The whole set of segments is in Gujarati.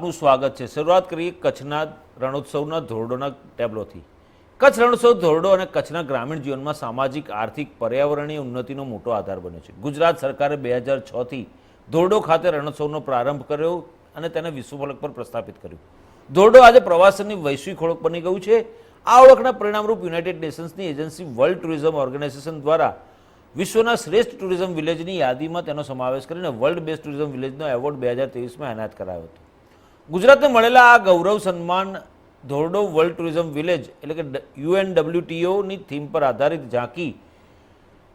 આપનું સ્વાગત છે. શરૂઆત કરીએ કચ્છના રણોત્સવના ધોરડોના ટેબ્લોથી. કચ્છ રણોત્સવ ધોરડો અને કચ્છના ગ્રામીણ જીવનમાં સામાજિક, આર્થિક, પર્યાવરણીય ઉન્નતિનો મોટો આધાર બન્યો છે. ગુજરાત સરકારે બે હજાર છથી ધોરડો ખાતે રણોત્સવનો પ્રારંભ કર્યો અને તેને વિશ્વફલક પર પ્રસ્થાપિત કર્યું. ધોરડો આજે પ્રવાસનની વૈશ્વિક ઓળખ બની ગયું છે. આ ઓળખના પરિણામરૂપ યુનાઇટેડ નેશન્સની એજન્સી વર્લ્ડ ટુરિઝમ ઓર્ગેનાઇઝેશન દ્વારા વિશ્વના શ્રેષ્ઠ ટુરિઝમ વિલેજની યાદીમાં તેનો સમાવેશ કરીને વર્લ્ડ બેસ્ટ ટુરિઝમ વિલેજનો એવોર્ડ બે હજાર ત્રેવીસમાં એનાયત કરાયો હતો. ગુજરાતને મળેલા આ ગૌરવ સન્માન ધોરડો વર્લ્ડ ટુરિઝમ વિલેજ એટલે કે યુએનડબ્લ્યુટીઓની થીમ પર આધારિત ઝાંકી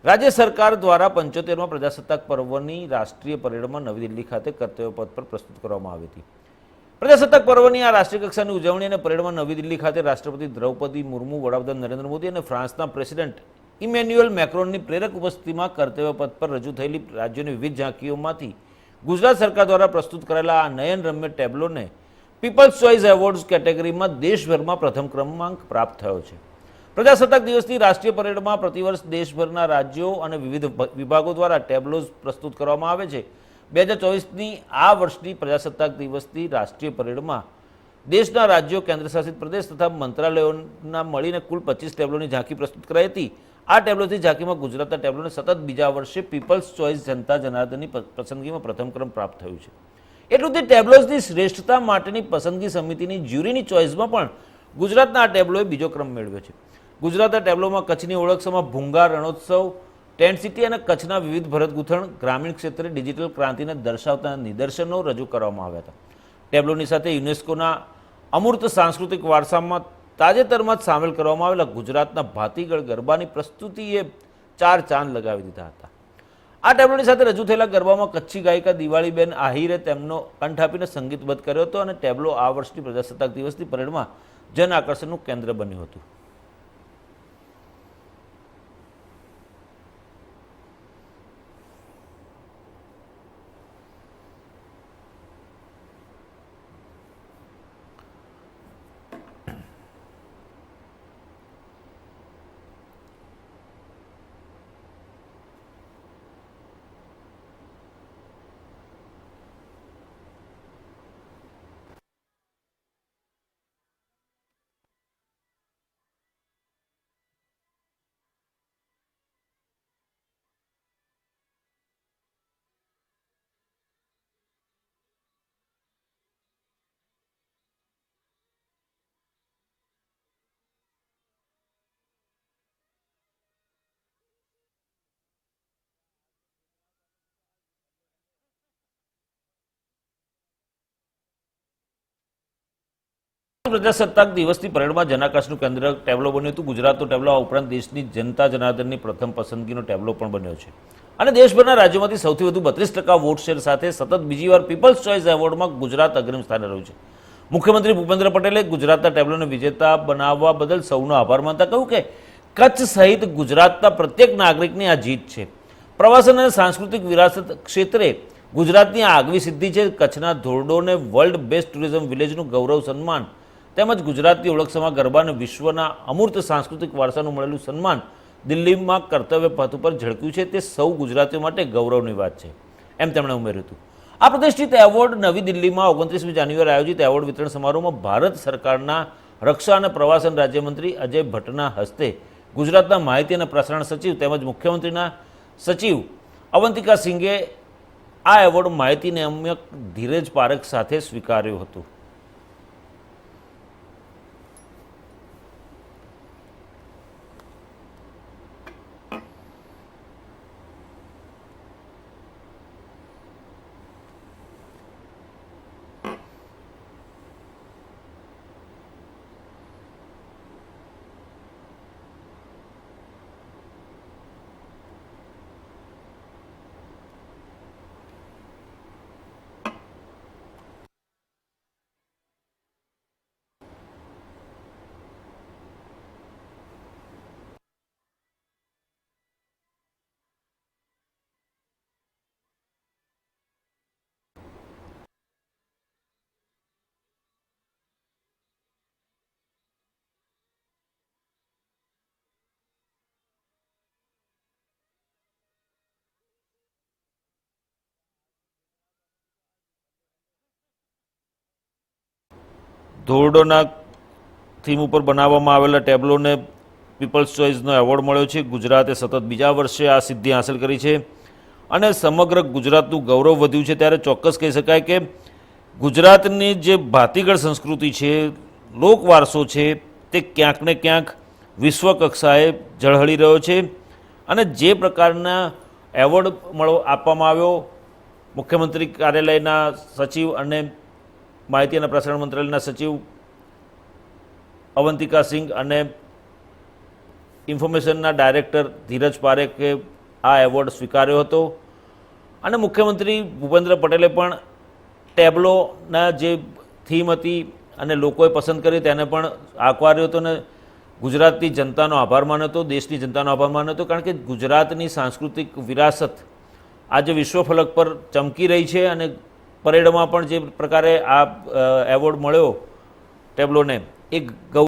રાજ્ય સરકાર દ્વારા પંચોતેરમાં પ્રજાસત્તાક પર્વની રાષ્ટ્રીય પરેડમાં નવી દિલ્હી ખાતે કર્તવ્ય પદ પર પ્રસ્તુત કરવામાં આવી હતી. પ્રજાસત્તાક પર્વની આ રાષ્ટ્રીય કક્ષાની ઉજવણી અને પરેડમાં નવી દિલ્હી ખાતે રાષ્ટ્રપતિ દ્રૌપદી મુર્મુ, વડાપ્રધાન નરેન્દ્ર મોદી અને ફ્રાન્સના પ્રેસિડેન્ટ ઇમેન્યુઅલ મેક્રોનની પ્રેરક ઉપસ્થિતિમાં કર્તવ્ય પદ પર રજૂ થયેલી રાજ્યોની વિવિધ ઝાંકીઓમાંથી ગુજરાત સરકાર દ્વારા પ્રસ્તુત કરેલા આ નયન રમ્ય ટેબ્લોને પીપલ્સ ચોઇસ એવોર્ડ્સ કેટેગરીમાં દેશભરમાં પ્રથમ ક્રમાંક પ્રાપ્ત થયો છે. પ્રજાસત્તાક દિવસની રાષ્ટ્રીય પરેડમાં પ્રતિવર્ષ દેશભરના રાજ્યો અને વિવિધ વિભાગો દ્વારા ટેબ્લોઝ પ્રસ્તુત કરવામાં આવે છે. બે હજાર ચોવીસની આ વર્ષની પ્રજાસત્તાક દિવસની રાષ્ટ્રીય પરેડમાં દેશના રાજ્યો, કેન્દ્રશાસિત પ્રદેશ તથા મંત્રાલયોના મળીને કુલ પચીસ ટેબ્લોની ઝાંખી પ્રસ્તુત કરાઈ હતી. આ ટેબ્લોથી ઝાંખીમાં ગુજરાતના ટેબ્લોને સતત બીજા વર્ષે પીપલ્સ ચોઇસ જનતા જનાર્દનની પસંદગીમાં પ્રથમ ક્રમ પ્રાપ્ત થયું છે. એટલું તે ટેબ્લોઝની શ્રેષ્ઠતા માટેની પસંદગી સમિતિની જ્યુરીની ચોઇસમાં પણ ગુજરાતના આ ટેબ્લોએ બીજો ક્રમ મેળવ્યો છે. ગુજરાતના ટેબ્લોમાં કચ્છની ઓળખ સમા ભૂંગા રણોત્સવ, ટેન્ટ સિટી અને કચ્છના વિવિધ ભરતગૂંથણ, ગ્રામીણ ક્ષેત્રે ડિજિટલ ક્રાંતિને દર્શાવતા નિદર્શનો રજૂ કરવામાં આવ્યા હતા. ટેબ્લોની સાથે યુનેસ્કોના અમૂર્ત સાંસ્કૃતિક વારસામાં તાજેતરમાં જ સામેલ કરવામાં આવેલા ગુજરાતના ભાતીગળ ગરબાની પ્રસ્તુતિએ ચાર ચાંદ લગાવી દીધા હતા. આ ટેબ્લોની સાથે રજૂ થયેલા ગરબામાં કચ્છી ગાયિકા દિવાળીબેન આહિરે તેમનો કંઠ આપીને સંગીતબદ્ધ કર્યો હતો અને ટેબ્લો આ વર્ષની પ્રજાસત્તાક દિવસની પરેડમાં જન આકર્ષણનું કેન્દ્ર બન્યું હતું. પ્રજાસત્તાક દિવસની પરેડમાં જનાકાશનું કેન્દ્ર ટેબલો બન્યું હતું. ગુજરાતનો ટેવલો આ ઉપરાંત દેશની જનતા જનાર્દનની પ્રથમ પસંદગીનો ટેબલો પણ બન્યો છે. અને દેશભરના રાજ્યોમાંથી સૌથી વધુ બત્રીસ ટકા વોટ શેર સાથે સતત બીજી વાર પીપલ્સ ચોઇસ એવોર્ડમાં ગુજરાત અગ્રિમ સ્થાને રહ્યું છે. મુખ્યમંત્રી ભૂપેન્દ્ર પટેલે ગુજરાતના ટેબ્લોને વિજેતા બનાવવા બદલ સૌનો આભાર માનતા કહ્યું કે કચ્છ સહિત ગુજરાતના પ્રત્યેક નાગરિકની આ જીત છે. પ્રવાસન અને સાંસ્કૃતિક વિરાસત ક્ષેત્રે ગુજરાતની આ આગવી સિદ્ધિ છે. કચ્છના ધોરડોને વર્લ્ડ બેસ્ટ ટુરિઝમ વિલેજનું ગૌરવ સન્માન તેમજ ગુજરાતની ઓળખસમા સમા અને વિશ્વના અમૂર્ત સાંસ્કૃતિક વારસાનું મળેલું સન્માન દિલ્હીમાં કર્તવ્ય પથ ઉપર ઝળક્યું છે. તે સૌ ગુજરાતીઓ માટે ગૌરવની વાત છે, એમ તેમણે ઉમેર્યું હતું. આ પ્રતિષ્ઠિત એવોર્ડ નવી દિલ્હીમાં ઓગણત્રીસમી જાન્યુઆરી આયોજિત એવોર્ડ વિતરણ સમારોહમાં ભારત સરકારના રક્ષા અને પ્રવાસન રાજ્યમંત્રી અજય ભટ્ટના હસ્તે ગુજરાતના માહિતી અને પ્રસારણ સચિવ તેમજ મુખ્યમંત્રીના સચિવ અવંતિકા સિંઘે આ એવોર્ડ માહિતી નિયામક ધીરજ પારેખ સાથે સ્વીકાર્યું હતું. ધોરડોના થીમ ઉપર બનાવવામાં આવેલા ટેબ્લોને પીપલ્સ ચોઇસનો એવોર્ડ મળ્યો છે. ગુજરાતે સતત બીજા વર્ષે આ સિદ્ધિ હાંસલ કરી છે અને સમગ્ર ગુજરાતનું ગૌરવ વધ્યું છે. ત્યારે ચોક્કસ કહી શકાય કે ગુજરાતની જે ભાતીગળ સંસ્કૃતિ છે, લોકવારસો છે, તે ક્યાંક ને ક્યાંક વિશ્વ કક્ષાએ ઝળહળી રહ્યો છે અને જે પ્રકારના એવોર્ડ મળો આપવામાં આવ્યો, મુખ્યમંત્રી કાર્યાલયના સચિવ અને માહિતી અને પ્રસારણ મંત્રાલયના સચિવ અવંતિકા સિંઘ અને ઇન્ફોર્મેશનના ડાયરેક્ટર ધીરજ પારેખે આ એવોર્ડ સ્વીકાર્યો હતો. અને મુખ્યમંત્રી ભૂપેન્દ્ર પટેલે પણ ટેબ્લોના જે થીમ હતી અને લોકોએ પસંદ કરી તેને પણ આકવાર્યો હતો અને ગુજરાતની જનતાનો આભાર માન્યો હતો, દેશની જનતાનો આભાર માન્યો હતો, કારણ કે ગુજરાતની સાંસ્કૃતિક વિરાસત આજે વિશ્વ ફલક પર ચમકી રહી છે અને પરેડમાં પણ જે પ્રકારે આ એવોર્ડ મળ્યો ટેબ્લોને એ ગૌ